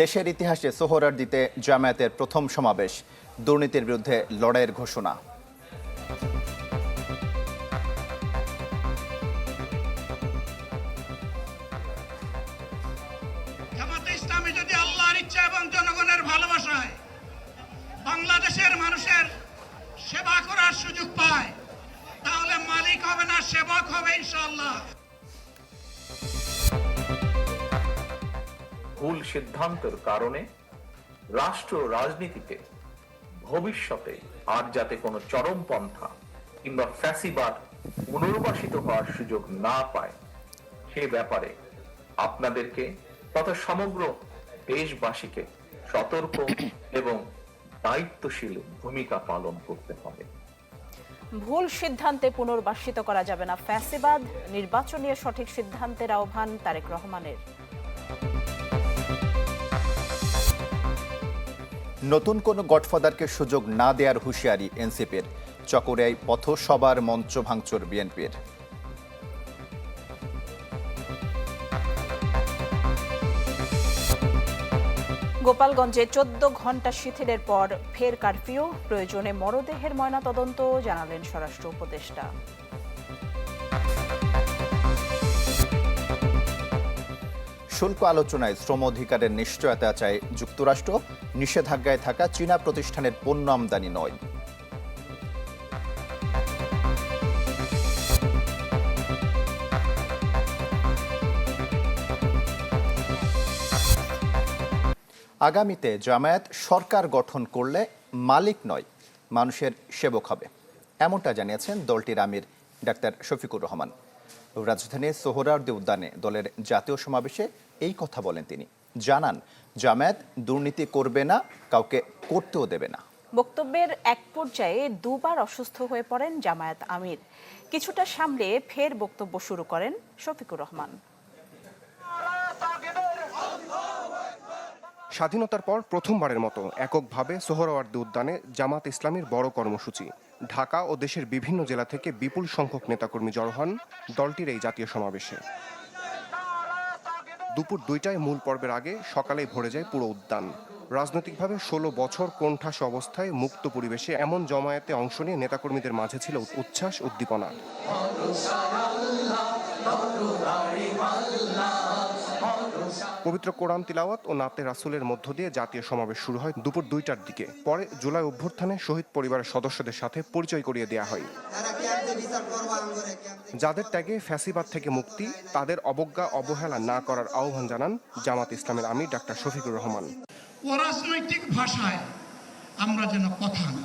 দেশের ইতিহাসে সোহরার দিতে জামায়াতের প্রথম সমাবেশ দুর্নীতির বিরুদ্ধে লড়াইয়ের ঘোষণা। ভুল সিদ্ধান্তের কারণে রাষ্ট্র রাজনীতিতে ভবিষ্যতে আর যাতে কোনো চরমপন্থা কিংবা ফ্যাসিবাদ পুনর্বাসিত হওয়ার সুযোগ না পায়, সে ব্যাপারে আপনাদেরকে তথা সমগ্র দেশবাসীকে সতর্ক এবং দায়িত্বশীল ভূমিকা পালন করতে হবে। ভুল সিদ্ধান্তে পুনর্বাসিত করা যাবে না। ফ্যাসিবাদ নির্বাচনীয় সঠিক সিদ্ধান্তের আহ্বান তারেক রহমানের। নতুন কোনো গডফাদারকে সুযোগ না দেওয়ার হুঁশিয়ারি এনসিপির। চকরিয়ায় পথসভার মঞ্চ ভাঙচুর বিএনপির। গোপালগঞ্জে চোদ্দ ঘণ্টা শিথিলের পর ফের কারফিউ, প্রয়োজনে মরদেহের ময়নাতদন্ত জানালেন স্বরাষ্ট্র উপদেষ্টা। শুল্ক আলোচনায় শ্রম অধিকারের নিশ্চয়তা চায় যুক্তরাষ্ট্র, নিষেধাজ্ঞায় থাকা চীনা প্রতিষ্ঠানের পণ্য আমদানি নয়। আগামীতে জামায়াত সরকার গঠন করলে মালিক নয়, মানুষের সেবক হবে। এমনটা জানিয়েছেন দলটির আমির ডাক্তার শফিকুর রহমান। রাজধানীর সোহরাওয়ার্দী উদ্যানে দলের জাতীয় সমাবেশে এই কথা বলেন তিনি। জানান জামায়াত দুর্নীতি করবে না কাউকে করতেও দেবে না। বক্তব্যের এক পর্যায়ে দুবার অসুস্থ হয়ে পড়েন জামায়াত আমির। কিছুটা সামলে ফের বক্তব্য শুরু করেন শফিকুর রহমান। স্বাধীনতার পর প্রথমবারের মতো এককভাবে সোহরাওয়ার্দী উদ্যানে জামাত ইসলামের বড় কর্মসূচি। ঢাকা ও দেশের বিভিন্ন জেলা থেকে বিপুল সংখ্যক নেতাকর্মী জড়ো হন দলটির এই জাতীয় সমাবেশে। দুপুর দুইটায় মূল পর্বের আগে সকালেই ভরে যায় পুরো উদ্যান। রাজনৈতিকভাবে ষোলো বছর কোণঠাসা অবস্থায় মুক্ত পরিবেশে এমন জমায়েতে অংশ নিয়ে নেতাকর্মীদের মাঝে ছিল উচ্ছ্বাস, উদ্দীপনা। পবিত্র কোরআন তিলাওয়াত ও নাতে রাসুলের মধ্য দিয়ে জাতীয় সমাবেশ শুরু হয় দুপুর দুইটার দিকে। পরে জুলাই অভ্যুত্থানে শহীদ পরিবারের সদস্যদের সাথে পরিচয় করিয়ে দেওয়া হয়। যাদের ত্যাগে ফ্যাসিবাদ থেকে মুক্তি, তাদের অবজ্ঞা, অবহেলা না করার আহ্বান জানান জামাত ইসলামের আমির ডাক্তার শফিকুর রহমান। অরাজনৈতিক ভাষায় আমরা যেন কথা না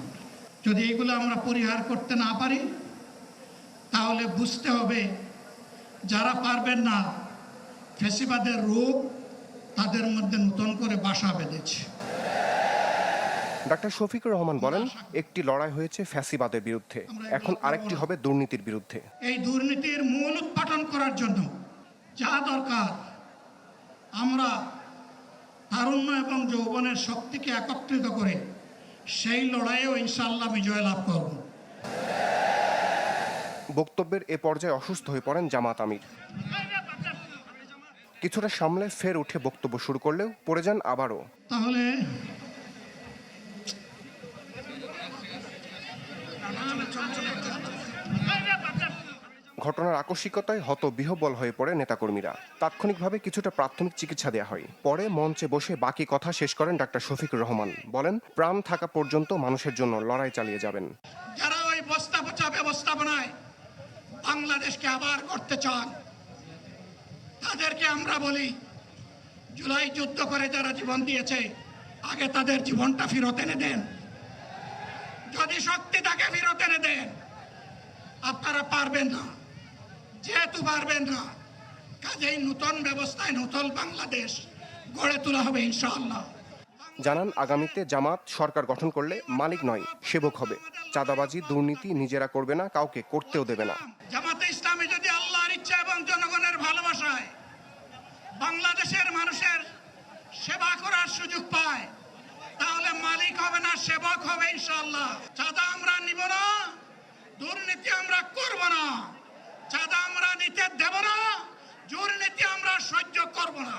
যদি এগুলো আমরা পরিহার করতে না পারি, তাহলে বুঝতে হবে যারা পারবেন না ফেসিবাদের রূপ তাদের মধ্যে নতুন করে বাসা বেঁধেছে। ডাক্তার শফিকুর রহমান বলেন একটি লড়াই হয়েছে ফ্যাসিবাদের বিরুদ্ধে। এখন আরেকটি হবে দুর্নীতির বিরুদ্ধে। এই দুর্নীতির মূল উৎপাদন করার জন্য যা দরকার আমরা তারুণ্য এবং যৌবনের শক্তিকে একত্রিত করে সেই লড়াইয়েও ইনশাল্লাহ বিজয় লাভ করব। বক্তব্যের এ পর্যায়ে অসুস্থ হয়ে পড়েন জামাত আমির। কিছুটা সামলে ফের উঠে বক্তব্য শুরু করলেও পড়ে যান আবারও। তাহলে ঘটনার আকস্মিকতায় হত বিহবল হয়ে পড়ে নেতাকর্মীরা। তাৎক্ষণিকভাবে কিছুটা প্রাথমিক চিকিৎসা দেওয়া হয়। পরে মঞ্চে বসে বাকি কথা শেষ করেন ডাক্তার শফিকুর রহমান। বলেন প্রাণ থাকা পর্যন্ত মানুষের জন্য লড়াই চালিয়ে যাবেন। যারা ওই বস্তা পচা ব্যবস্থাপনায় বাংলাদেশকে আবার করতে চান। তাদেরকে আমরা বলি জুলাই যুদ্ধ করে যারা জীবন দিয়েছে আগে তাদের জীবনটা ফেরত এনে দেন। যদি শক্তি তাকে ফেরত এনে দেন আপনারা পারবেন না। যেহেতু পারবেন না কাজেই নতুন ব্যবস্থায় নতুন বাংলাদেশ গড়ে তোলা হবে ইনশাআল্লাহ। জানান আগামীতে জামাত সরকার গঠন করলে মালিক নয় সেবক হবে। চাঁদাবাজি দুর্নীতি নিজেরা করবে না কাউকে করতেও দেবে না। জামাতে ভালোবাসায় বাংলাদেশের মানুষের সেবা করার সুযোগ পায় তাহলে মালিক হবে না সেবক হবে ইনশাআল্লাহ। চাঁদা আমরা নিব না দুর্নীতি আমরা করব না চাঁদা আমরা নিতে দেব না দুর্নীতি আমরা সহ্য করব না।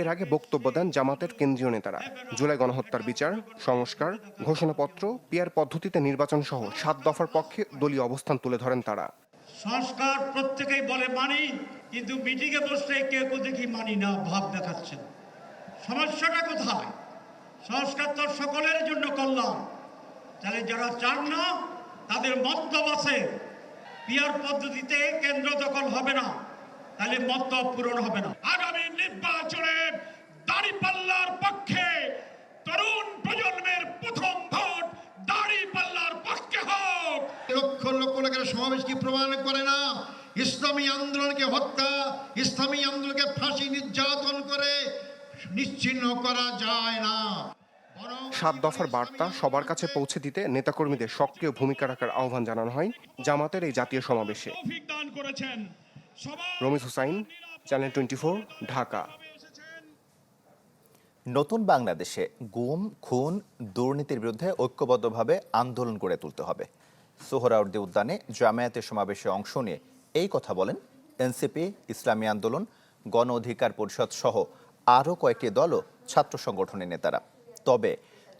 এর আগে বক্তব্য দেন জামাতের কেন্দ্রীয় নেতারা। জুলাই গণহত্যার বিচার সংস্কার ঘোষণাপত্র পিয়ার পদ্ধতিতে নির্বাচন সহ সাত দফার পক্ষে দলীয় অবস্থান তুলে ধরেন তারা। সংস্কার প্রত্যেকেই বলে মানি কিন্তু মিটিংয়ে বসলে কেউ কেউ দেখি মানি না ভাব দেখাচ্ছেন। সমস্যাটা কোথায়? সংস্কার তো সকলের জন্য করলাম তাহলে যারা চান না তাদের মন্তব্য আছে। পিয়ার পদ্ধতিতে কেন্দ্র দখল হবে না তাহলে মন্তব্য পূরণ হবে না। আগামী নির্বাচনে দাড়িপাল্লার পক্ষে তরুণ প্রজন্মের প্রথম ভোট দাড়িপাল্লার পক্ষে হোক। লক্ষ লক্ষ লোকের সমাবেশ কি প্রমাণ করে না। ইসলামী আন্দোলনকে হত্যা ইসলামী আন্দোলনকে ফাঁসি নির্যাতন করে নিশ্চিহ্ন করা যায় না। সাত দফার বার্তা সবার কাছে পৌঁছে দিতে নেতাকর্মীদের সক্রিয় ভূমিকা রাখার আহ্বান জানানো হয় জামাতের এই জাতীয় সমাবেশে। দান করেছেন। Ramiz Hussain channel twenty Dhaka. নতুন বাংলাদেশে গুম খুন দুর্নীতির বিরুদ্ধে ঐক্যবদ্ধভাবে আন্দোলন গড়ে তুলতে হবে। সোহরাওয়ার্দী উদ্যানে জামায়াতের সমাবেশে অংশ নিয়ে এই কথা বলেন এনসিপি, ইসলামী আন্দোলন, গণ অধিকার পরিষদ সহ আরও কয়েকটি দলও ছাত্র সংগঠনের নেতারা। তবে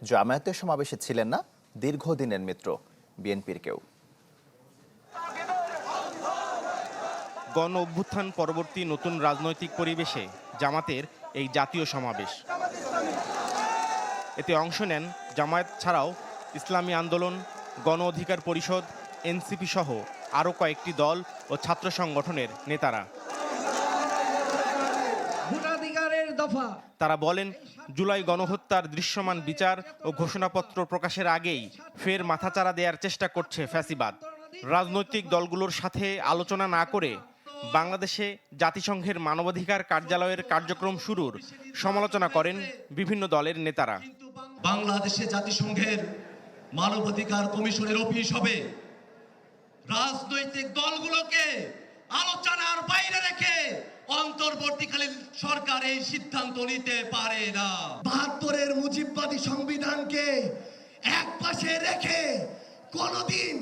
জামায়াতের সমাবেশে ছিলেন না দীর্ঘদিনের মিত্র বিএনপির কেউ। গণ অভ্যুত্থান পরবর্তী নতুন রাজনৈতিক পরিবেশে জামাতের এই জাতীয় সমাবেশ। এতে অংশ নেন জামায়াত ছাড়াও ইসলামী আন্দোলন, গণ অধিকার পরিষদ, এনসিপি সহ আরও কয়েকটি দল ও ছাত্র সংগঠনের নেতারা। দফা। তারা বলেন জুলাই গণহত্যার দৃশ্যমান বিচার ও ঘোষণাপত্র প্রকাশের আগেই ফের মাথাচাড়া দেওয়ার চেষ্টা করছে ফ্যাসিবাদ। রাজনৈতিক দলগুলোর সাথে আলোচনা না করে বাংলাদেশে জাতিসংঘের মানবাধিকার কার্যালয়ের কার্যক্রম শুরুর সমালোচনা করেন বিভিন্ন দলের নেতারা। বাংলাদেশে জাতিসংঘের মানবাধিকার কমিশনের অফিস হবে। রাজনৈতিক দলগুলোকে আলোচনার বাইরে রেখে অন্তর্বর্তীকালীন সরকার এই সিদ্ধান্ত নিতে পারে না। বাহাত্তরের মুজিববাদী সংবিধানকে এক পাশে রেখে কোনদিন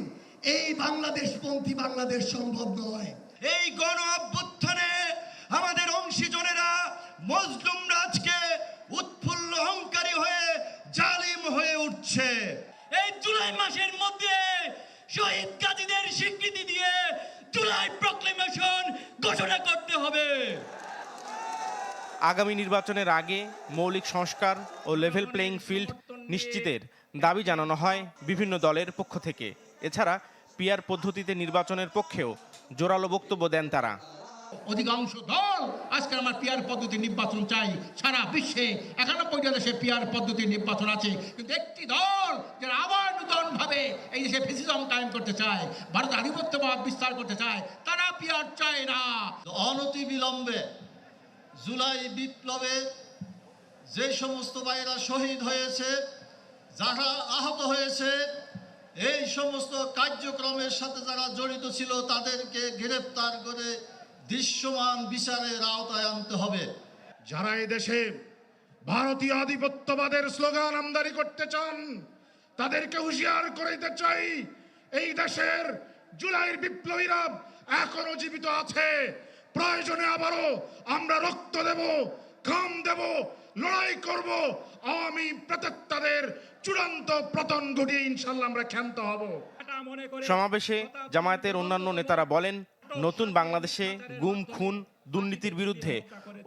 এই বাংলাদেশপন্থী বাংলাদেশ সম্ভব নয়। এই গণ অভ্যুত্থানে আমাদের অংশীজনেরা মজলুম রাজকে উৎফুল্ল অহংকারী হয়ে জালিম হয়ে উঠছে। এই জুলাই মাসের মধ্যে শহীদ কাজীদের স্বীকৃতি দিয়ে জুলাই প্রক্লেমেশন ঘোষণা করতে হবে। আগামী নির্বাচনের আগে মৌলিক সংস্কার ও লেভেল প্লেয়িং ফিল্ড নিশ্চিতের দাবি জানানো হয় বিভিন্ন দলের পক্ষ থেকে। এছাড়া পিয়ার পদ্ধতিতে নির্বাচনের পক্ষেও জোরালো বক্তব্য দেন তারা। অধিকাংশ দল আজকে আমার পিয়ার পদ্ধতি নির্বাচন চাই। সারা বিশ্বে একানব্বইটা দেশে পিয়ার পদ্ধতির নির্বাচন আছে। কিন্তু একটি দল যারা আবার নূতন ভাবে এই দেশে ফেসিজম কায়েম করতে চায় ভারত আধিপত্যবাদ বিস্তার করতে চায়, তারা পিয়ার চায় না। অনতি বিলম্বে জুলাই বিপ্লবে যে সমস্ত ভাইরা শহীদ হয়েছে, যারা আহত হয়েছে, এই সমস্ত কার্যক্রমের সাথে যারা জড়িত ছিল, তাদেরকে গ্রেপ্তার করে দৃশ্যমান বিচারের আওতায় আনতে হবে। যারা এই দেশে ভারতীয় আধিপত্যবাদের স্লোগান আমদানি করতে চান তাদেরকে হুঁশিয়ার করে চাই এই দেশের জুলাইয়ের বিপ্লবীরা এখনও জীবিত আছে। প্রয়োজনে আবারও আমরা রক্ত দেব ঘাম দেব লড়াই করব আওয়ামী প্রত্যেকটাদের চূড়ান্ত পতন ঘটিয়ে ইনশাল্লাহ আমরা ক্ষান্ত হব। সমাবেশে জামায়াতের অন্যান্য নেতারা বলেন নতুন বাংলাদেশে গুম, খুন, দুর্নীতির বিরুদ্ধে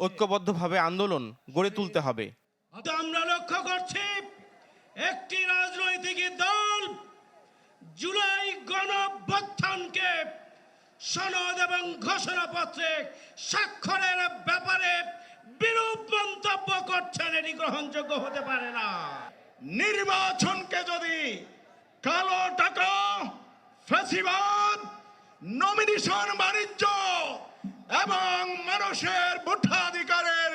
ঐক্যবদ্ধভাবে আন্দোলন গড়ে তুলতে হবে। আমরা লক্ষ্য করছি, একটি রাজনৈতিক দল জুলাই গণঅভ্যুত্থানকে সনদ এবং ঘোষণাপত্রে স্বাক্ষরের ব্যাপারে বিরূপ মন্তব্য করছেন এটি গ্রহণযোগ্য হতে পারে না। নির্বাচনকে যদি কালো টাকা ফ্যাসিবাদ নমিনেশন বাণিজ্য এবং মানুষের ভোটাধিকারের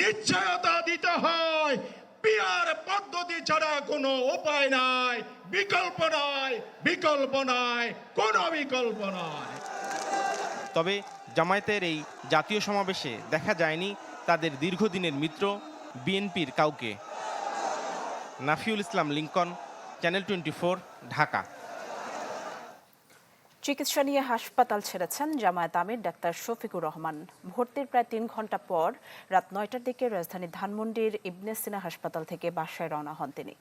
নিশ্চয়তা দিতে হয়। পিয়ার পদ্ধতি ছাড়া কোনো উপায় নাই, বিকল্প নাই বিকল্প নাই, কোনো বিকল্প নয় তবে জামায়াতের এই জাতীয় সমাবেশে দেখা যায়নি তাদের দীর্ঘদিনের মিত্র বিএনপির কাউকে। Nafiul Islam Lincoln, channel twenty Dhaka. চিকিৎসা নিয়ে হাসপাতাল ছেড়েছেন জামায়াত আমির ডাক্তার শফিকুর রহমান। ভর্তির প্রায় তিন ঘণ্টা পর রাত নয়টার দিকে রাজধানীর ধানমন্ডির ইবনে সিনা হাসপাতাল থেকে বাসায় রওনা হন তিনি।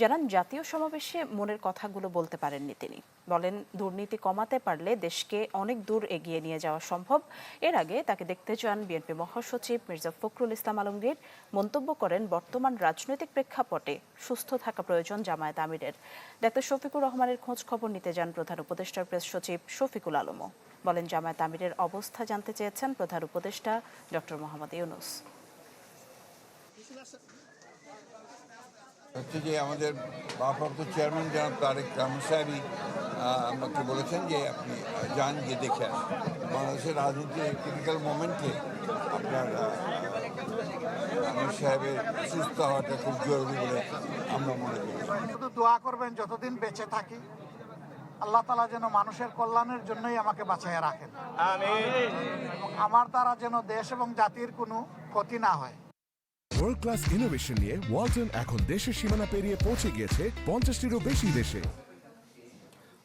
জানান, জাতীয় সমাবেশে মনের কথাগুলো বলতে পারেননি তিনি। বলেন, দুর্নীতি কমাতে পারলে দেশকে অনেক দূর এগিয়ে নিয়ে যাওয়া সম্ভব। এর আগে তাকে দেখতে চান বিএনপি মহাসচিব মির্জা ফখরুল ইসলাম আলমগীর। মন্তব্য করেন, বর্তমান রাজনৈতিক প্রেক্ষাপটে সুস্থ থাকা প্রয়োজন জামায়াত আমিরের। ডাক্তার শফিকুর রহমানের খোঁজ খবর নিতে যান প্রধান উপদেষ্টার প্রেস সচিব শফিকুল আলমও বলেন জামায়াত আমিরের অবস্থা জানতে চেয়েছেন প্রধান উপদেষ্টা ডক্টর মোহাম্মদ ইউনুস। হচ্ছে যে আমাদের ভারপ্রাপ্ত চেয়ারম্যান জনাব তারেক রহমান সাহেবই আমাকে বলেছেন যে আপনি যান গিয়ে দেখে আসুন। বাংলাদেশের রাজনীতির ক্রিটিক্যাল মোমেন্টে আপনার আমির সাহেবের সুস্থ হওয়াটা খুব জরুরি বলে আমরা মনে করি। শুধু দোয়া করবেন যতদিন বেঁচে থাকি। আল্লাহ তালা যেন মানুষের কল্যাণের জন্যই আমাকে বাঁচাইয়া রাখেন। এবং আমার দ্বারা যেন দেশ এবং জাতির কোনো ক্ষতি না হয়। ওয়ার্ল্ড ক্লাস ইনোভেশন নিয়ে ওয়ালটন এখন দেশের সীমানা পেরিয়ে পৌঁছে গিয়েছে পঞ্চাশটিরও বেশি দেশে।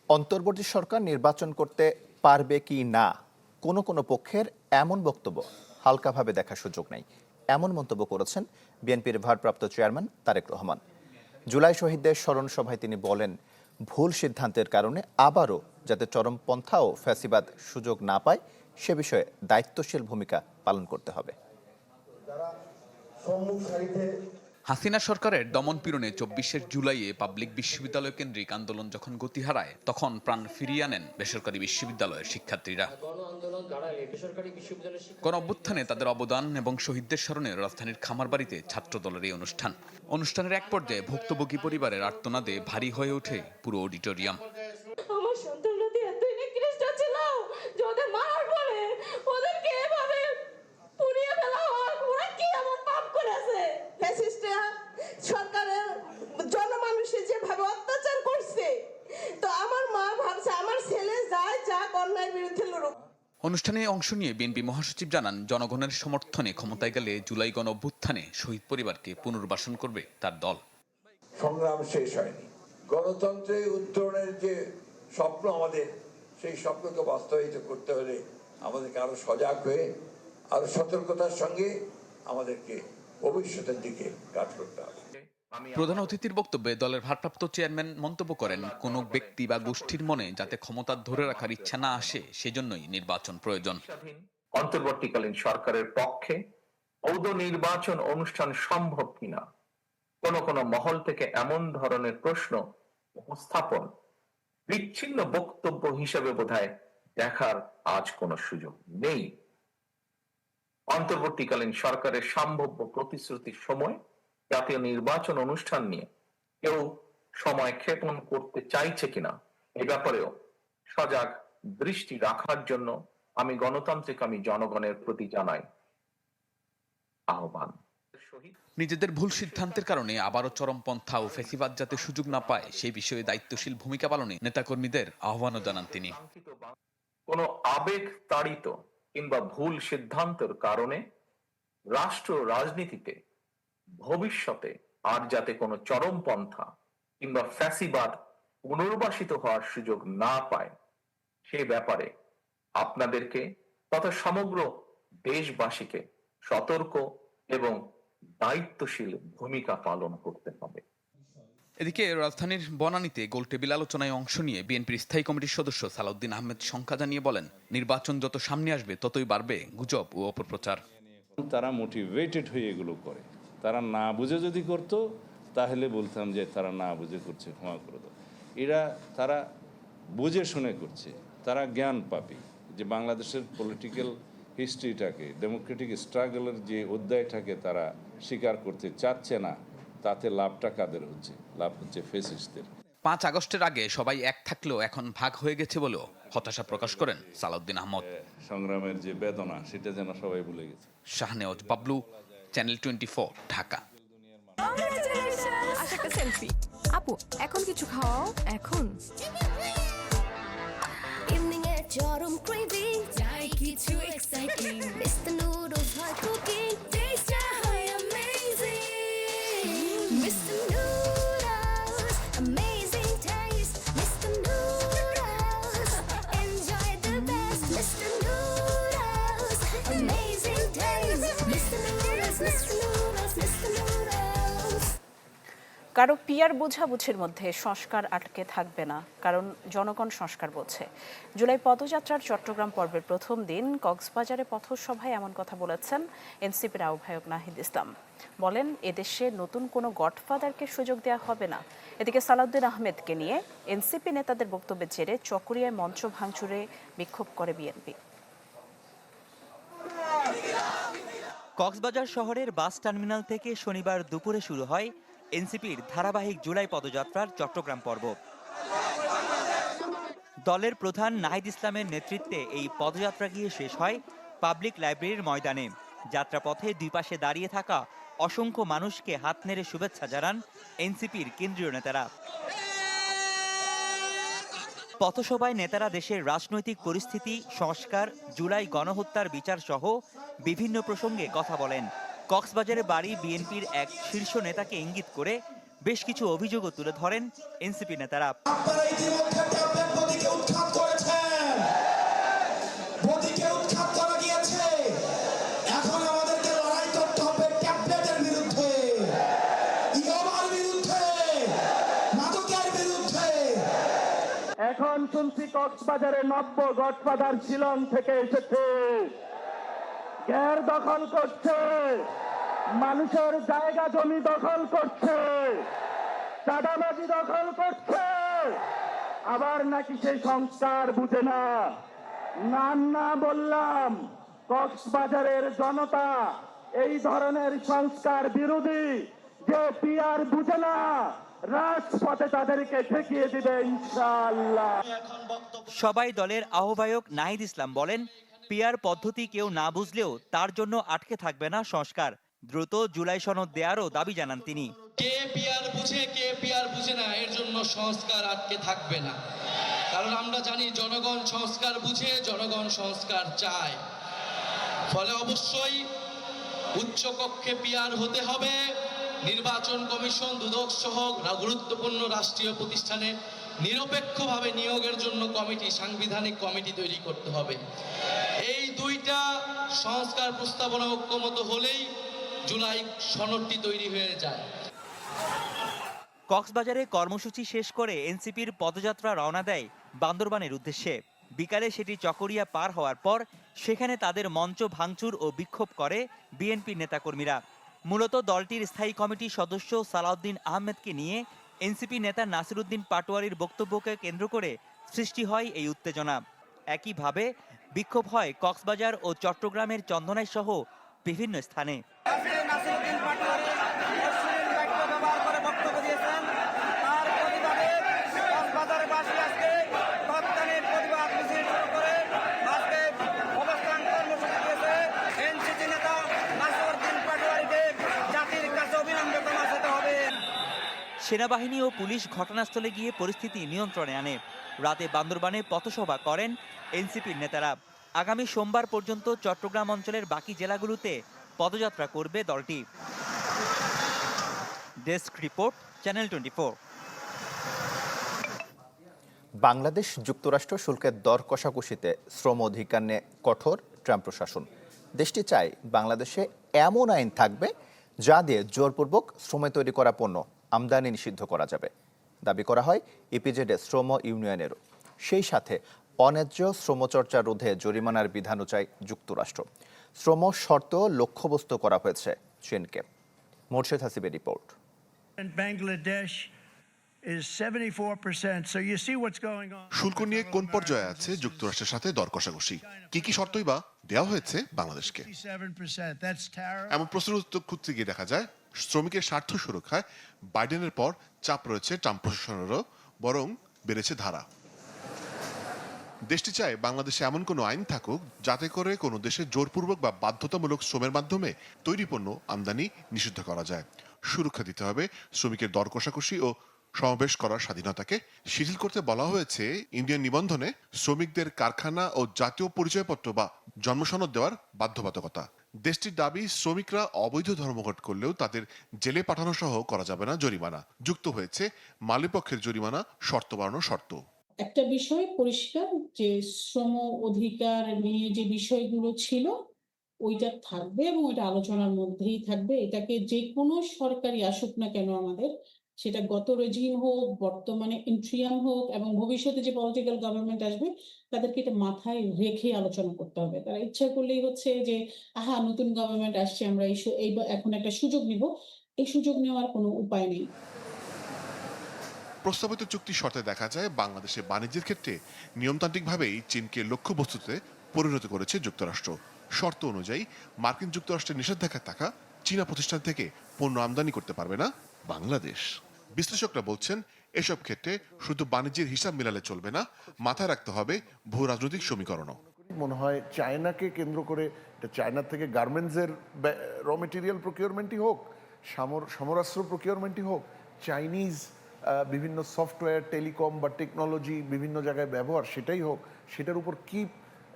অন্তর্বর্তী সরকার নির্বাচন করতে পারবে কি না? কোনো কোনো পক্ষের এমন বক্তব্য হালকাভাবে দেখার সুযোগ নেই। এমন মন্তব্য করেছেন বিএনপির ভারপ্রাপ্ত চেয়ারম্যান তারেক রহমান। জুলাই শহীদদের স্মরণ সভায় তিনি বলেন ভুল সিদ্ধান্তের কারণে আবারও যাতে চরমপন্থা ও ফ্যাসিবাদ সুযোগ না পায়, সে বিষয়ে দায়িত্বশীল ভূমিকা পালন করতে হবে। হাসিনা সরকারের দমন পীড়নে চব্বিশের জুলাইয়ে পাবলিক বিশ্ববিদ্যালয় কেন্দ্রিক আন্দোলন যখন গতি হারায়, তখন প্রাণ ফিরিয়ে আনেন বেসরকারি বিশ্ববিদ্যালয়ের শিক্ষার্থীরা। গণ অভ্যুত্থানে তাদের অবদান এবং শহীদদের স্মরণে রাজধানীর খামারবাড়িতে ছাত্রদলের এই অনুষ্ঠান। অনুষ্ঠানের এক পর্যায়ে ভুক্তভোগী পরিবারের আর্তনাদে ভারী হয়ে ওঠে পুরো অডিটোরিয়াম। আমার সন্তানরা দিয়ে এত নিকৃষ্ট ছিল যে ওদের মারার পরে ওদেরকে এভাবে পুড়িয়ে ফেলা হয় ওরা কি এমন পাপ করেছে ফ্যাসিস্টরা সরকারের জনমানুষে যেভাবে অত্যাচার করছে তো আমার মা ভাবছে আমার ছেলে যায় যাক অন্যায়ের বিরুদ্ধে লড়ুক অনুষ্ঠানে অংশ নিয়ে বিএনপি মহাসচিব জানান, জনগণের সমর্থনে ক্ষমতায় গেলে জুলাই গণ অভ্যুত্থানে শহীদ পরিবারকে পুনর্বাসন করবে তার দল। সংগ্রাম শেষ হয়নি। গণতন্ত্রের উত্তরণের যে স্বপ্ন আমাদের, সেই স্বপ্নকে বাস্তবায়িত করতে হলে আমাদেরকে আরও সজাগ হয়ে, আরও সতর্কতার সঙ্গে আমাদেরকে ভবিষ্যতের দিকে কাজ করতে হবে। প্রধান অতিথির বক্তব্যে দলের ভারপ্রাপ্ত চেয়ারম্যান মন্তব্য করেন কোনো ব্যক্তি বা গোষ্ঠীর মনে যাতে ক্ষমতা ধরে রাখার ইচ্ছা না আসে সেজন্যই নির্বাচন প্রয়োজন। অন্তর্বর্তীকালীন সরকারের পক্ষে ঔদ নির্বাচন অনুষ্ঠান সম্ভব কিনা? কোন কোন মহল থেকে এমন ধরনের প্রশ্ন উপস্থাপন বিচ্ছিন্ন বক্তব্য হিসেবে বোধহয় দেখার আজ কোনো সুযোগ নেই। অন্তর্বর্তীকালীন সরকারের সম্ভাব্য প্রতিশ্রুতির সময় জাতীয় নির্বাচন অনুষ্ঠান নিয়ে। কেউ সময় ক্ষেপণ করতে চাইছে কিনা এ ব্যাপারেও সজাগ দৃষ্টি রাখার জন্য আমি গণতান্ত্রিক আমি জনগণের প্রতি জানাই আহ্বান। নিজেদের ভুল সিদ্ধান্তের কারণে আবারও চরমপন্থা ও ফেসিবাদ যাতে সুযোগ না পায় সেই বিষয়ে দায়িত্বশীল ভূমিকা পালনে নেতাকর্মীদের আহ্বানও জানান তিনি। কোন আবেগ তাড়িত কিংবা ভুল সিদ্ধান্তের কারণে রাষ্ট্র রাজনীতিতে ভবিষ্যতে আর যাতে কোনো চরমপন্থা কিংবা ফ্যাসিবাদ পুনর্বাসিত হওয়ার সুযোগ না পায় সে ব্যাপারে আপনাদেরকে তথা সমগ্র দেশবাসীকে সতর্ক এবং দায়িত্বশীল ভূমিকা পালন করতে হবে। এদিকে রাজধানীর বনানীতে গোলটেবিল আলোচনায় অংশ নিয়ে বিএনপির স্থায়ী কমিটির সদস্য সালাউদ্দিন আহমেদ সংখ্যা জানিয়ে বলেন নির্বাচন যত সামনে আসবে ততই বাড়বে গুজব ও অপপ্রচার। তারা মোটিভেটেড হয়ে এগুলো করে। তারা না বুঝে যদি করতো তাহলে বলতাম যে তারা না বুঝে করছে ক্ষমা করে দাও। এরা তারা বুঝে শুনে করছে তারা জ্ঞান পাবে যে বাংলাদেশের পলিটিক্যাল হিস্ট্রিটাকে ডেমোক্রেটিক স্ট্রাগলের যে অধ্যায়টাকে তারা স্বীকার করতে চাচ্ছে না তাতে লাভটা কাদের হচ্ছে? লাভ হচ্ছে ফেসিস্টদের পাঁচ আগস্টের আগে সবাই এক থাকলেও এখন ভাগ হয়ে গেছে বলেও হতাশা প্রকাশ করেন সালাউদ্দিন আহমদ। সংগ্রামের যে বেদনা সেটা যেন সবাই ভুলে গেছে। Shahnewaz Bablu channel twenty Dhaka selfie আপু এখন কিছু খাও? এখন। ইভিনিং এ চরম ক্রেভিং চাই কিছু এক্সাইটিং কারও পিয়ার বোঝাবুঝির মধ্যে সংস্কার আটকে থাকবে না, কারণ জনগণ সংস্কার বলছে জুলাই পদযাত্রার চট্টগ্রাম পর্বের প্রথম দিন কক্সবাজারে পথসভায় এমন কথা বলেছেন এনসিপির আহ্বায়ক নাহিদ ইসলাম। বলেন, এদেশে নতুন কোনো গডফাদারকে সুযোগ দেওয়া হবে না। এদিকে সালাউদ্দিন আহমেদকে নিয়ে এনসিপি নেতাদের বক্তব্যের জেরে চকরিয়ায় মঞ্চ ভাঙচুরে বিক্ষোভ করে বিএনপি। কক্সবাজার শহরের বাস টার্মিনাল থেকে শনিবার দুপুরে শুরু হয় এনসিপির ধারাবাহিক জুলাই পদযাত্রার চট্টগ্রাম পর্ব। দলের প্রধান নাহিদ ইসলামের নেতৃত্বে এই পদযাত্রা গিয়ে শেষ হয় পাবলিক লাইব্রেরির ময়দানে। যাত্রাপথে দুই পাশে দাঁড়িয়ে থাকা অসংখ্য মানুষকে হাত নেড়ে শুভেচ্ছা জানান এনসিপির কেন্দ্রীয় নেতারা। পথসভায় নেতারা দেশের রাজনৈতিক পরিস্থিতি, সংস্কার, জুলাই গণহত্যার বিচার সহ বিভিন্ন প্রসঙ্গে কথা বলেন। কক্সবাজারে বাড়ি বিএনপির এক শীর্ষ নেতাকে ইঙ্গিত করে বেশ কিছু অভিযোগও তুলে ধরেন এনসিপি নেতারা। আপনারা ইতিমধ্যে ট্যাবলেট মোদীকে উৎখাত করেছেন। মোদীকে উৎখাত করা গিয়েছে। এখন আমাদেরকে লড়াই করতে হবে ট্যাবলেটের বিরুদ্ধে ইয়াবার বিরুদ্ধে মাদকের বিরুদ্ধে। এখন শুনছি কক্সবাজারে নব্য গডফাদার শিলং থেকে এসেছে। গ্যার দখল করছে। মানুষের জায়গা জমি দখল করছে। চাঁদাবাজি দখল করছে। আবার নাকি সেই সংস্কার বুঝে না। না না বললাম, কক্সবাজারের জনতা এই ধরনের সংস্কার বিরোধী যে পিয়ার বুঝে না, রাজপথে তাদেরকে ঠেকিয়ে দিবে ইনশাআল্লাহ। সবাই দলের আহ্বায়ক নাহিদ ইসলাম বলেন পিয়ার পদ্ধতি কেউ না বুঝলেও তার জন্য আটকে থাকবে না সংস্কার। দ্রুত জুলাই সনদ দেওয়ারও দাবি জানান তিনি। কে পিয়ার বুঝে, কে পিয়ার বুঝে না, এর জন্য সংস্কার আটকে থাকবে না। কারণ আমরা জানি জনগণ সংস্কার বুঝে, জনগণ সংস্কার চায়। ফলে অবশ্যই উচ্চ কক্ষে পিয়ার হতে হবে। নির্বাচন কমিশন দুদক সহ গুরুত্বপূর্ণ রাষ্ট্রীয় প্রতিষ্ঠানে নিরপেক্ষভাবে নিয়োগের জন্য কমিটি, সাংবিধানিক কমিটি তৈরি করতে হবে। এই দুইটা সংস্কার প্রস্তাবনা ঐক্যমত হলেই জুলাই সনদটি তৈরি হয়ে যায়। কক্সবাজারে কর্মসূচি শেষ করে এনসিপির পদযাত্রা রওনা দেয় বান্দরবানের উদ্দেশ্যে। বিকালে সেটি চকরিয়া পার হওয়ার পর সেখানে তাদের মঞ্চ ভাঙচুর ও বিক্ষোভ করে বিএনপি নেতাকর্মীরা। মূলত দলটির স্থায়ী কমিটির সদস্য সালাউদ্দিন আহমেদকে নিয়ে এনসিপি নেতা নাসিরুদ্দিন পাটোয়ারির বক্তব্যকে কেন্দ্র করে সৃষ্টি হয় এই উত্তেজনা। একইভাবে বিক্ষোভ হয় কক্সবাজার ও চট্টগ্রামের চন্দনাই সহ বিভিন্ন স্থানে। সেনাবাহিনী ও পুলিশ ঘটনাস্থলে গিয়ে পরিস্থিতি নিয়ন্ত্রণে আনে। রাতে বান্দরবানে পথসভা করেন এনসিপির নেতারা। আগামী সোমবার পর্যন্ত চট্টগ্রাম অঞ্চলের বাকি জেলাগুলোতে পদযাত্রা করবে দলটি। Desk report, channel twenty Bangladesh যুক্তরাষ্ট্র শুল্কের দর কষাকষিতে শ্রম অধিকার নিয়ে কঠোর ট্রাম্প প্রশাসন। দেশটি চায় বাংলাদেশে এমন আইন থাকবে যা দিয়ে জোরপূর্বক শ্রমে তৈরি করা পণ্য। আমদানি নিষিদ্ধ করা যাবে দাবি করা হয় ইপিজেডে শ্রম ইউনিয়নেরও সেই সাথে অন্যায্য শ্রমচর্চা রোধে জরিমানার বিধানও চায় যুক্তরাষ্ট্র শ্রম শর্ত লক্ষ্যবস্তু করা হয়েছে চীনকে Morshed হাসিবের report In Bangladesh is 74%. So you see what's going on. শুল্ক নিয়ে কোন পর্যায়ে আছে যুক্তরাষ্ট্রের সাথে দর কষাকষি কি কি শর্তই বা দেওয়া হয়েছে বাংলাদেশকে 57%. That's tariff. এমন প্রশ্নের উত্তর খুঁজতে গিয়ে দেখা যায় শ্রমিকের স্বার্থ সুরক্ষায় বাইডেনের পর চাপ রয়েছে ট্রাম্প প্রশাসনেরও, বরং বেড়েছে ধারা। দেশটি চায় বাংলাদেশে এমন কোনো আইন থাকুক, যাতে করে কোনো দেশে জোরপূর্বক বা বাধ্যতামূলক শ্রমের মাধ্যমে তৈরি পণ্য আমদানি নিষিদ্ধ করা যায়। সুরক্ষা দিতে হবে শ্রমিকের দর কষাকষি ও সমাবেশ করার স্বাধীনতাকে। শিথিল করতে বলা হয়েছে, ইন্ডিয়ান নিবন্ধনে শ্রমিকদের কারখানা ও জাতীয় পরিচয়পত্র বা জন্মসনদ দেওয়ার বাধ্যবাধকতা। দেশটির দাবি, শ্রমিকরা অবৈধ ধর্মঘট করলেও তাদের জেলে পাঠানো সহ করা যাবে না জরিমানা। যুক্ত হয়েছে মালিপক্ষের জরিমানা, শর্ত বাড়ানো শর্ত। একটা বিষয় পরিষ্কার যে শ্রম অধিকার নিয়ে যে বিষয়গুলো ছিল, ওইটা থাকবে এবং ওইটা আলোচনার মধ্যেই থাকবে। এটাকে যে কোনো সরকারি আসুক না কেন আমাদের সেটা গত রেজিম হোক, বর্তমানে ইন্ট্রিয়াম হোক এবং ভবিষ্যতে যে পলিটিক্যাল গভর্নমেন্ট আসবে, তাদেরকে এটা মাথায় রেখে আলোচনা করতে হবে। তারা ইচ্ছা করলেই হচ্ছে যে, আহা, নতুন গভর্নমেন্ট আসছে, আমরা এই এই এখন একটা সুযোগ নিব। এই সুযোগ নেওয়ার কোনো উপায় নেই। প্রস্তাবিত চুক্তি শর্তে দেখা যায়, বাংলাদেশে বাণিজ্যের ক্ষেত্রে নিয়মতান্ত্রিকভাবেই চীনকে লক্ষ্যবস্তুতে পরিণত করেছে যুক্তরাষ্ট্র। শর্ত অনুযায়ী, মার্কিন যুক্তরাষ্ট্রের নিষেধাজ্ঞা থাকা চীনা প্রতিষ্ঠান থেকে পণ্য আমদানি করতে পারবে না বাংলাদেশ। বিশ্লেষকরা বলছেন, এসব ক্ষেত্রে শুধু বাণিজ্যের হিসাব মেলালে চলবে না, মাথায় রাখতে হবে ভূ রাজনৈতিক সমীকরণও। মনে হয় চায়নাকে কেন্দ্র করে, এটা চায়নার থেকে গার্মেন্টসের র মেটেরিয়াল প্রকিউরমেন্টই হোক, সমর, সমরাস্ত্র প্রকিউরমেন্টই হোক চাইনিজ বিভিন্ন সফটওয়্যার টেলিকম বা টেকনোলজি বিভিন্ন জায়গায় ব্যবহার সেটাই হোক, সেটার উপর কি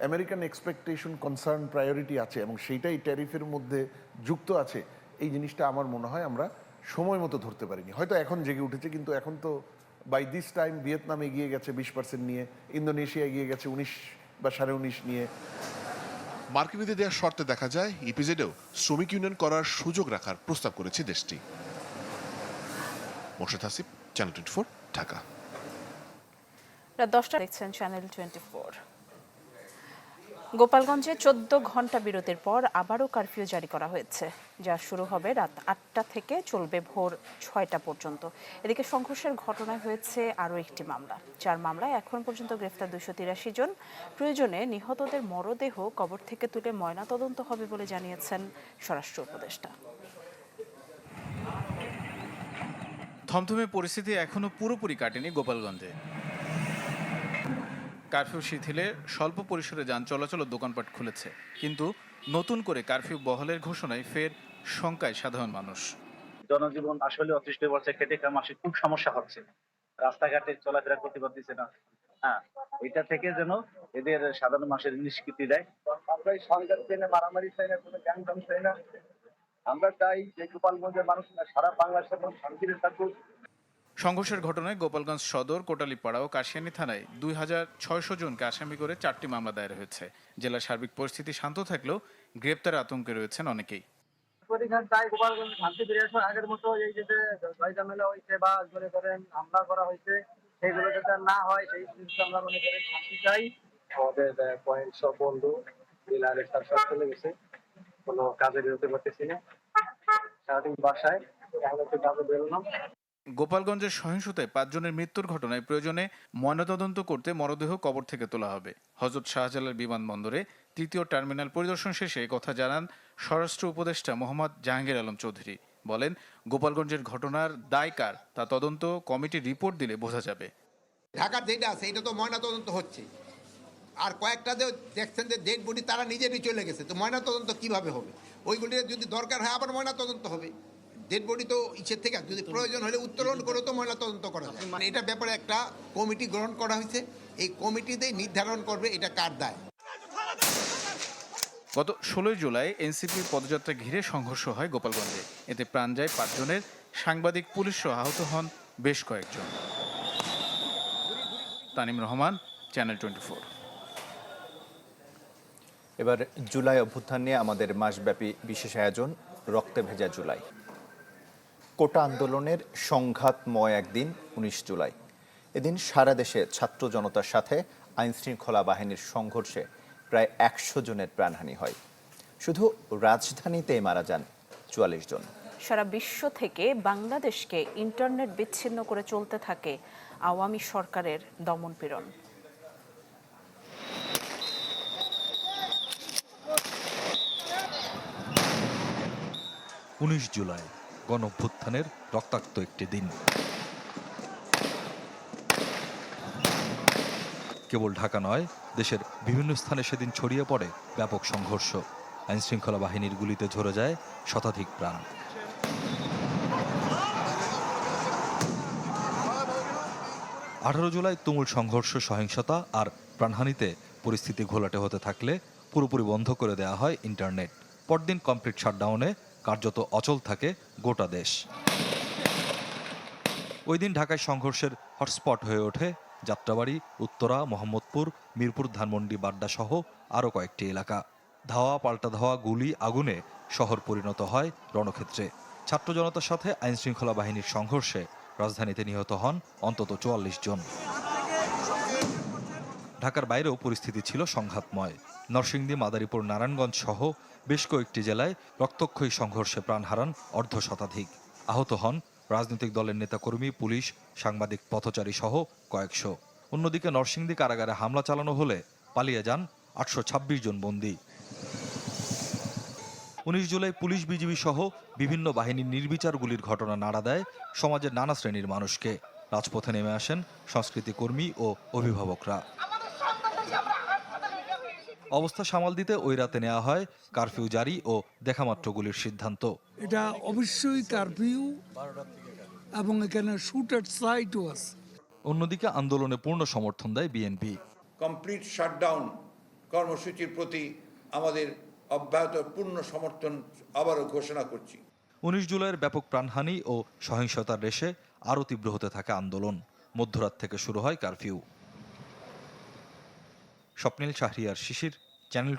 আমেরিকান এক্সপেকটেশন কনসার্ন প্রায়োরিটি আছে এবং সেইটাই ট্যারিফের মধ্যে যুক্ত আছে, এই জিনিসটা আমার মনে হয় আমরা সময় মতো ধরতে পারিনি। হয়তো এখন জেগে উঠেছে কিন্তু এখন তো বাই দিস টাইম ভিয়েতনাম এগিয়ে গেছে বিশ পার্সেন্ট নিয়ে ইন্দোনেশিয়া এগিয়ে গেছে উনিশ বা সাড়ে উনিশ নিয়ে। মার্কিনীদের দেওয়ার শর্তে দেখা যায় ইপিজেডেও শ্রমিক ইউনিয়ন করার সুযোগ রাখার প্রস্তাব করেছে দেশটি। Morshed Hasib channel twenty four Dhaka. রাত দশটা দেখছেন চ্যানেল টোয়েন্টি ফোর গোপালগঞ্জে চোদ্দ ঘণ্টা বিরতির পর আবারও কারফিউ জারি করা হয়েছে, যা শুরু হবে রাত আটটা থেকে চলবে ভোর ছয়টা পর্যন্ত। এদিকে সংঘর্ষের ঘটনায় হয়েছে আরও একটি মামলা। চার মামলায় এখন পর্যন্ত গ্রেফতার দুশো তিরাশি জন। প্রয়োজনে নিহতদের মরদেহ কবর থেকে তুলে ময়নাতদন্ত হবে বলে জানিয়েছেন স্বরাষ্ট্র উপদেষ্টা। থমথমে পরিস্থিতি এখনও পুরোপুরি কাটেনি গোপালগঞ্জে। কারফিউ শিথিলে স্বল্প পরিসরে যান চলাচল ও দোকানপাট খুলেছে। কিন্তু নতুন করে কারফিউ বহলের ঘোষণায় ফের শঙ্কায় সাধারণ মানুষ। জনজীবন আসলে অতিষ্ঠ পড়ছে খেটে কামাসে খুব সমস্যা হচ্ছে। রাস্তাঘাটে চলাফেরা করতে পারতেছে না। হ্যাঁ এটা থেকে যেন এদের সাধারণ মানুষের নিষ্কৃতি দেয়। আমরা এই সরকার চাই না মারামারি চাই না কোনো গ্যাংটাম চাই না। আমরা চাই যে গোপালগঞ্জের মানুষ না সারা বাংলাদেশের মানুষ শান্তিতে থাকুক। সংঘর্ষের ঘটনায় গোপালগঞ্জ সদর কোটালীপাড়া ও কাশিয়ানী থানায় দুই হাজার ছয়শো জনকে আসামি করে চারটি মামলা দায়ের হয়েছে। জেলার সার্বিক পরিস্থিতি শান্ত থাকলেও গ্রেপ্তার আতঙ্কে রয়েছেন অনেকেই। চাই গোপালগঞ্জ শান্তি ফিরে আসবে আগের মতো এই যে জয় ঝামেলা হয়েছে বা মনে করেন হামলা করা হয়েছে সেগুলো যাতে না হয় সেই জিনিসটা আমরা মনে করেন শান্তি চাই। আমাদের পয়েন্ট সব বন্ধু ডিলার সব সব চলে গেছে। কোনো কাজে বেরোতে পারতেছি না। সারাদিন বাসায় এখন একটু কাজে বেরোলাম। গোপালগঞ্জের সহিংসতায় পাঁচজনের মৃত্যুর ঘটনায় প্রয়োজনে ময়নাতদন্ত করতে মরদেহ কবর থেকে তোলা হবে। হজরত শাহজালাল বিমানবন্দরে তৃতীয় টার্মিনাল পরিদর্শন শেষে কথা জানান স্বরাষ্ট্র উপদেষ্টা মোহাম্মদ জাহাঙ্গীর আলম চৌধুরী। বলেন, গোপালগঞ্জের ঘটনার দায় কার তা তদন্ত কমিটির রিপোর্ট দিলে বোঝা যাবে। ঢাকার যেটা আছে, এটা তো ময়না তদন্ত হচ্ছে। আর কয়েকটা যে দেখছেন যে ডেড বডি তারা নিজেরই চলে গেছে। তো ময়না তদন্ত কীভাবে হবে? ওইগুলির যদি দরকার হয়, আবার ময়না তদন্ত হবে। ডেড বডি তো ইচ্ছের থেকে যদি প্রয়োজন হলে উত্তোলন করে তো ময়না তদন্ত করা যায়। মানে এটা ব্যাপারে একটা কমিটি গ্রহণ করা হয়েছে। এই কমিটিতে নির্ধারণ করবে এটা কার দায়। গত ষোলোই জুলাই এনসিপির পদযাত্রা ঘিরে সংঘর্ষ হয় গোপালগঞ্জে। এতে প্রাণ যায় পাঁচজনের। সাংবাদিক পুলিশ সহ আহত হন বেশ কয়েকজন। Tanim Rahman channel twenty four এবার জুলাই অভ্যুত্থান নিয়ে আমাদের মাসব্যাপী বিশেষ আয়োজন রক্তে ভেজা জুলাই। কোটা আন্দোলনের সংঘাতময় একদিন উনিশ জুলাই। এদিন সারা দেশে ছাত্র জনতার সাথে আইন শৃঙ্খলা বাহিনীর সংঘর্ষে প্রায় একশো জনের প্রাণহানি হয়। শুধু রাজধানীতেই মারা যান চুয়াল্লিশ জন। সারা বিশ্ব থেকে বাংলাদেশকে ইন্টারনেট বিচ্ছিন্ন করে চলতে থাকে আওয়ামী সরকারের দমনপীড়ন উনিশ জুলাই গণঅভ্যুত্থানের রক্তাক্ত একটি দিন। কেবল ঢাকা নয়, দেশের বিভিন্ন স্থানে সেদিন ছড়িয়ে পড়ে ব্যাপক সংঘর্ষ। আইনশৃঙ্খলা বাহিনীর গুলিতে ঝরে যায় শতাধিক প্রাণ। আঠারো জুলাই তুমুল সংঘর্ষ, সহিংসতা আর প্রাণহানিতে পরিস্থিতি ঘোলাটে হতে থাকলে পুরোপুরি বন্ধ করে দেওয়া হয় ইন্টারনেট। পরদিন কমপ্লিট শাটডাউনে কার্যত অচল থাকে গোটা দেশ। ওই দিন ঢাকায় সংঘর্ষের হটস্পট হয়ে ওঠে যাত্রাবাড়ি, উত্তরা, মোহাম্মদপুর, মিরপুর, ধানমন্ডি, বাড্ডা সহ আরও কয়েকটি এলাকা। ধাওয়া, পাল্টা ধাওয়া, গুলি, আগুনে শহর পরিণত হয় রণক্ষেত্রে। ছাত্র জনতার সাথে আইনশৃঙ্খলা বাহিনীর সংঘর্ষে রাজধানীতে নিহত হন অন্তত চুয়াল্লিশ জন। ঢাকার বাইরেও পরিস্থিতি ছিল সংঘাতময়। নরসিংদী, মাদারীপুর, নারায়ণগঞ্জ সহ বেশ কয়েকটি জেলায় রক্তক্ষয়ী সংঘর্ষে প্রাণ হারান অর্ধ শতাধিক আহত হন রাজনৈতিক দলের নেতাকর্মী, পুলিশ, সাংবাদিক, পথচারী সহ কয়েকশো। অন্যদিকে নরসিংদী কারাগারে হামলা চালানো হলে পালিয়ে যান আটশো ছাব্বিশ জন বন্দী। উনিশ জুলাই পুলিশ বিজিবি সহ বিভিন্ন বাহিনীর নির্বিচার গুলির ঘটনা নাড়া দেয় সমাজের নানা শ্রেণির মানুষকে। রাজপথে নেমে আসেন সংস্কৃতি কর্মী ও অভিভাবকরা। অবস্থা সামাল দিতে ওই রাতে নেওয়া হয় কারফিউ জারি ও দেখামাত্র গুলির সিদ্ধান্ত। এটা অবশ্যই কারফিউ এবং এখানে শুটার সাইটও আছে। অন্যদিকে আন্দোলনে পূর্ণ সমর্থন দেয় বিএনপি। কমপ্লিট শাটডাউন কর্মসূচির প্রতি আমাদের অব্যাহত পূর্ণ সমর্থন আবারও ঘোষণা করছি। উনিশ জুলাইয়ের ব্যাপক প্রাণহানি ও সহিংসতার রেশে আরও তীব্র হতে থাকে আন্দোলন। মধ্যরাত থেকে শুরু হয় কারফিউ। স্বপ্নিল শাহরিয়ার শিশির চ্যানেল